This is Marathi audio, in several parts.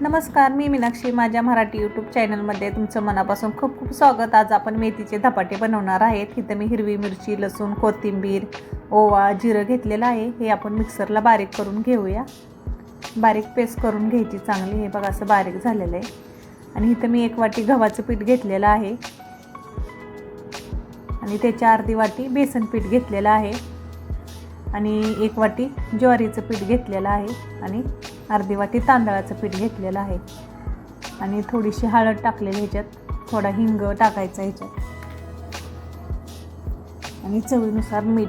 नमस्कार मी मीनाक्षी. माझ्या मराठी यूट्यूब चॅनलमध्ये तुमचं मनापासून खूप खूप स्वागत. आज आपण मेथीचे धपाटे बनवणार आहेत. इथं मी हिरवी मिरची लसूण कोथिंबीर ओवा जिरं घेतलेलं आहे. हे आपण मिक्सरला बारीक करून घेऊया. बारीक पेस्ट करून घ्यायची चांगली. हे बघा असं बारीक झालेलं आहे. आणि इथं मी एक वाटी गव्हाचं पीठ घेतलेलं आहे. आणि त्याच्या अर्धी वाटी बेसन पीठ घेतलेलं आहे. आणि एक वाटी ज्वारीचं पीठ घेतलेलं आहे. आणि अर्धी वाटी तांदळाचं पीठ घेतलेलं आहे. आणि थोडीशी हळद टाकलेली ह्याच्यात. थोडा हिंग टाकायचा ह्याच्यात. आणि चवीनुसार मीठ.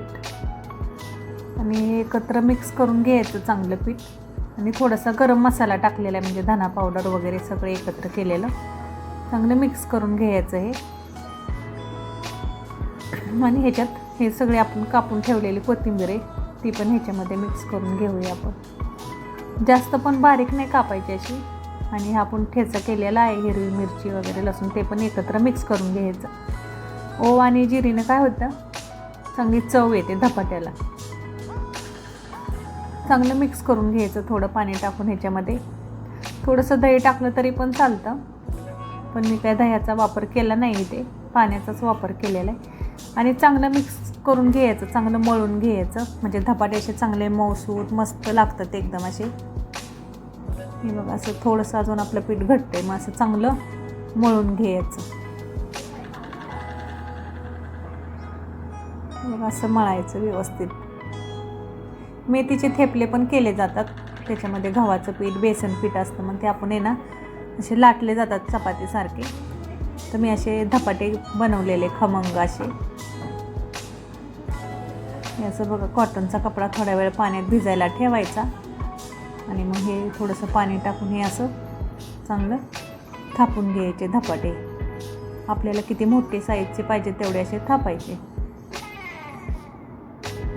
आणि हे एकत्र मिक्स करून घ्यायचं चांगलं पीठ. आणि थोडासा गरम मसाला टाकलेला आहे म्हणजे धना पावडर वगैरे सगळे एकत्र केलेलं. चांगलं मिक्स करून घ्यायचं हे. आणि ह्याच्यात हे सगळे आपण कापून ठेवलेली कोथिंबीर आहे ती पण ह्याच्यामध्ये मिक्स करून घेऊया आपण. जास्त पण बारीक नाही कापायची अशी. आणि हा आपण ठेचा केलेला आहे हिरवी मिरची वगैरे लसूण ते पण एकत्र मिक्स करून घ्यायचं. ओ आणि जिरीनं काय होतं? चांगली चव येते धपाट्याला. चांगलं मिक्स करून घ्यायचं थोडं पाणी टाकून ह्याच्यामध्ये. थोडंसं दही टाकलं तरी पण चालतं. पण मी काय दह्याचा वापर केला नाही इथे. पाण्याचाच वापर केलेला आहे. आणि चांगलं मिक्स करून घ्यायचं चांगलं मळून घ्यायचं. म्हणजे धपाटे असे चांगले मऊसूत मस्त लागतात एकदम असे. हे बघा असं थोडंसं अजून आपलं पीठ घट्टंय मग असं चांगलं मळून घ्यायचं. बघा असं मळायचं व्यवस्थित. मेथीचे थेपले पण केले जातात त्याच्यामध्ये गव्हाचं पीठ बेसन पीठ असतं मग ते आपण आहे ना असे लाटले जातात चपातीसारखे. तर मी असे धपाटे बनवलेले खमंग असे. याचं असं बघा कॉटनचा कपडा थोड्या वेळ पाण्यात भिजायला ठेवायचा. आणि मग हे थोडंसं पाणी टाकून हे असं चांगलं थापून घ्यायचे धपाटे. आपल्याला किती मोठे साईजचे पाहिजे तेवढे असे थापायचे.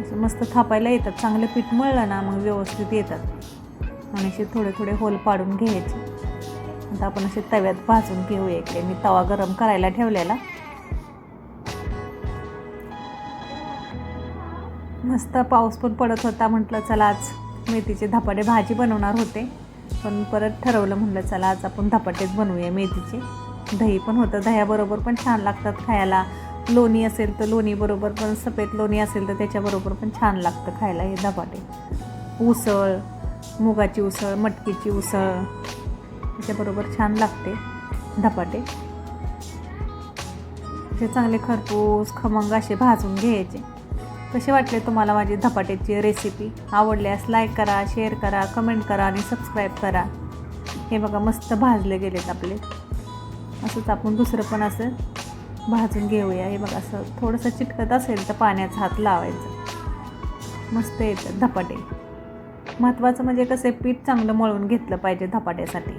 असं मस्त थापायला येतात. चांगलं पीठ मळलं ना मग व्यवस्थित येतात. आणि असे थोडे थोडे होल पाडून घ्यायचे. आता आपण असे तव्यात भाजून घेऊया इकडे. मी तवा गरम करायला ठेवलेला. मस्त पाऊस पण पडत होता. म्हटलं चला आज मेथीचे धपाटे भाजी बनवणार होते. पण परत ठरवलं म्हणलं चला आज आपण धपाटेच बनवूया मेथीचे. दही पण होतं. दह्याबरोबर पण छान लागतात खायला. लोणी असेल तर लोणीबरोबर पण सफेद लोणी असेल तर त्याच्याबरोबर पण छान लागतं खायला हे धपाटे. उसळ मुगाची उसळ मटकीची उसळ त्याच्याबरोबर छान लागते धपाटे. ते चांगले खरपूस खमंग असे भाजून घ्यायचे. कसे वाटले तुम्हाला माझी धपाट्याची रेसिपी आवडल्यास लाईक करा शेअर करा कमेंट करा आणि सबस्क्राईब करा. हे बघा मस्त भाजले गेलेत आपले. असंच आपण दुसरं पण असं भाजून घेऊया. हे बघा असं थोडंसं चिटकत असेल तर पाण्याचा हात लावायचं. मस्त येतं धपाटे. महत्त्वाचं म्हणजे कसं आहे पीठ चांगलं मळून घेतलं पाहिजे धपाट्यासाठी.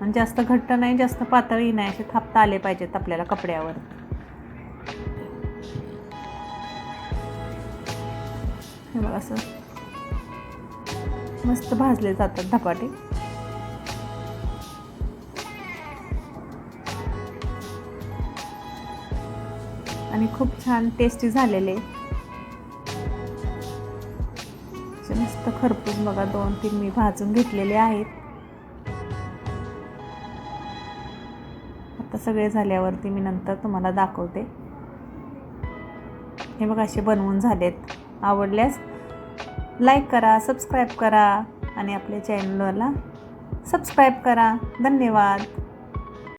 आणि जास्त घट्ट नाही जास्त पातळी नाही असे थापता आले पाहिजेत आपल्याला कपड्यावर. हे बघा असं. मस्त भाजले जातात धपाटे. आणि खूप छान टेस्टी झालेले. मस्त खरपूस बघा दोन तीन मी भाजून घेतलेले आहेत. आता सगळे झाल्यावरती मी नंतर तुम्हाला दाखवते. हे बघा असे बनवून झालेत. आवडल्यास लाईक करा सबस्क्राईब करा आणि आपल्या चॅनलला सबस्क्राईब करा. धन्यवाद.